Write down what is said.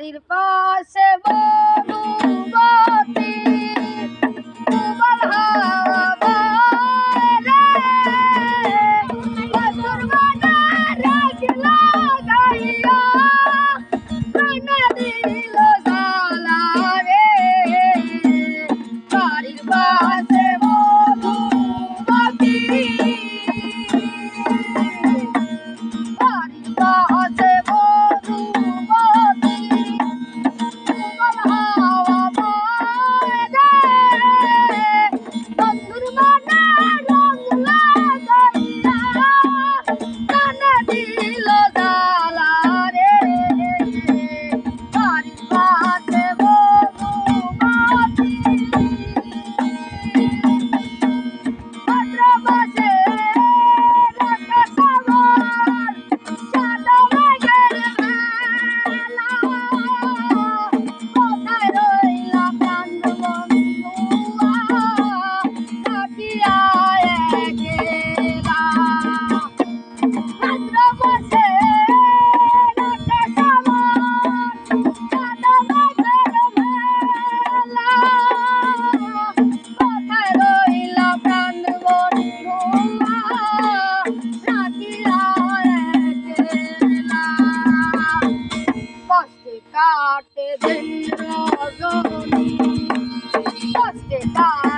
বাড়ির পাশে মধুমতি তোমার কাটে দিন রজনী। কষ্টে কাটে